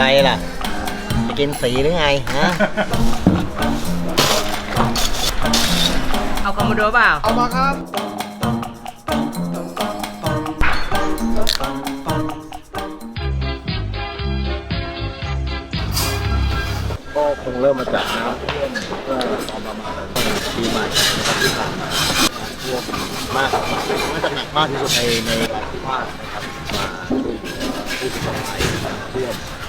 อะไรล่ะจะกินสีหรือไงฮะเอาคอมโด้วยเปล่า เอามาครับ ก็คงเริ่มมาจากน้ำท่วมเมื่อตอนประมาณปีใหม่ที่ผ่านมาท่วมมากน่าจะหนักมากที่สุดในในภาคนะครับมาช่วยผู้ประสบภัยท่วม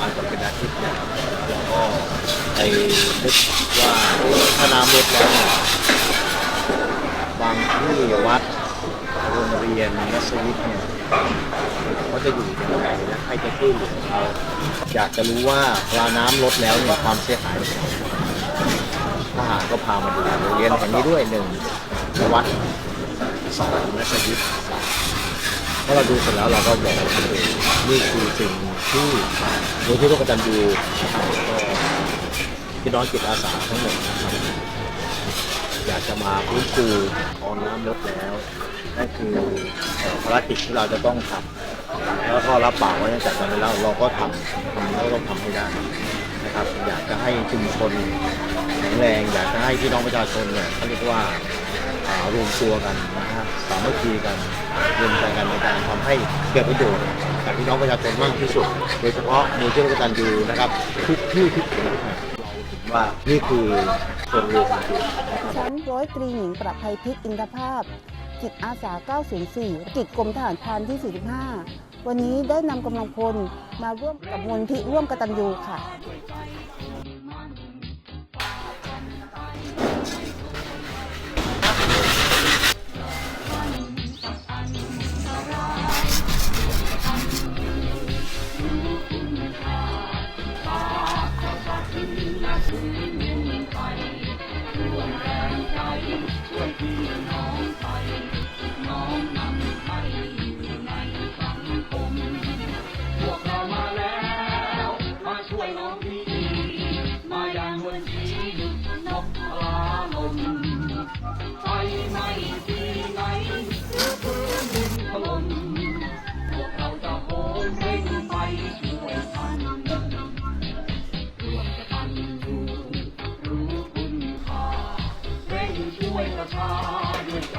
อาจจะเป็นอาทิตย์นะครับแล้วก็ไอ้นึกว่าถ้าน้ำลดแล้วเนี่ยบางที่วัดโรงเรียนมัสยิดเนี่ยเขาจะอยู่ยังไงนะใครจะช่วยเหลือเขาอยากจะรู้ว่าเวลาน้ำลดแล้วเนี่ยความเสียหายเป็นยังไงทหารก็พามาดูโรงเรียนแห่งนี้ด้วยหนึ่งวัดสองมัสยิด เมื่อเราดูเสร็จแล้วเราก็บอกว่านี่คือสิ่งที่โดยที่ร่วมกตันยูพี่น้องจิตอาสาทั้งหมดนะครับอยากจะมาฟื้นฟูออนน้ำลดแล้วนั่นคือภารกิจที่เราจะต้องทำแล้วก็รับปากว่าจะจัดการนปแล้วเราก็ทำทำแล้วต้องทำให้ได้นะครับ อยากจะให้ชุมชนแข็งแรง อยากจะให้พี่น้องประชาชนเนี่ยเขาเรียกว่า รวมตัวกันนะครับสามัคคีกันรวมใจกันในการทำให้เกิดประโยชน์กับพี่น้องประชาชนมากที่สุด โดยเฉพาะมูลที่ประกันยู่นะครับทุกที่ทุกแห่งเราถึงว่านี่คือส่วนรวมจริงชั้นร้อยตรีหญิงประภัยพิษอินทภาพ จิตอาสา 904 กิจกรมทหารพรานที่ 45 วันนี้ได้นำกำลังพลมาร่วมกับมูลที่ร่วมกตัญญูค่ะ ทั่วโลกนีมาอย่างวันที่ดุจนกปลาลมไปไม่ที่ไหนเสือพื้นดินถล่มพวกเราจะโหนเร่งไปช่วยทันร่วมกันตันดูรู้คุณค่าเร่งช่วยประชาด้วยใจ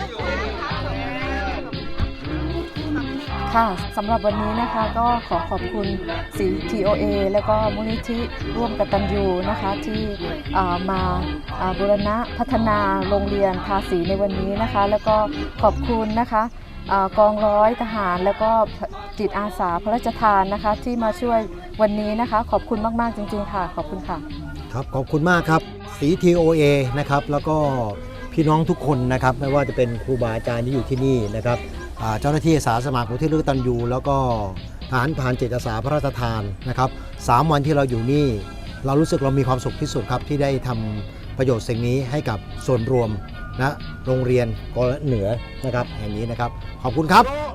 ค่ะสำหรับวันนี้นะคะก็ขอขอบคุณสี TOA และก็มูลนิธิร่วมกตันยูนะคะ ที่มาบูรณะพัฒนาโรงเรียนภาษีในวันนี้นะคะ แล้วก็ขอบคุณนะคะกองร้อยทหารแล้วก็จิตอาสาพระราชทานนะคะ ที่มาช่วยวันนี้นะคะ ขอบคุณมาก ๆ จริง ๆ ค่ะ ขอบคุณค่ะ ครับ ขอบคุณมากครับสี TOA นะครับแล้วก็ พี่น้องทุกคนนะครับ ไม่ว่าจะเป็นครูบาอาจารย์ที่อยู่ที่นี่นะครับเจ้าหน้าที่อาสาสมัครมูลที่ลึกตันยูแล้วก็ทหารผ่านเจตอาสาพระราชทานนะครับสามวันที่เราอยู่นี่ เรารู้สึกเรามีความสุขที่สุดครับที่ได้ทำประโยชน์สิ่งนี้ให้กับส่วนรวมนะโรงเรียนกอเหนือนะครับแห่งนี้นะครับ ขอบคุณครับ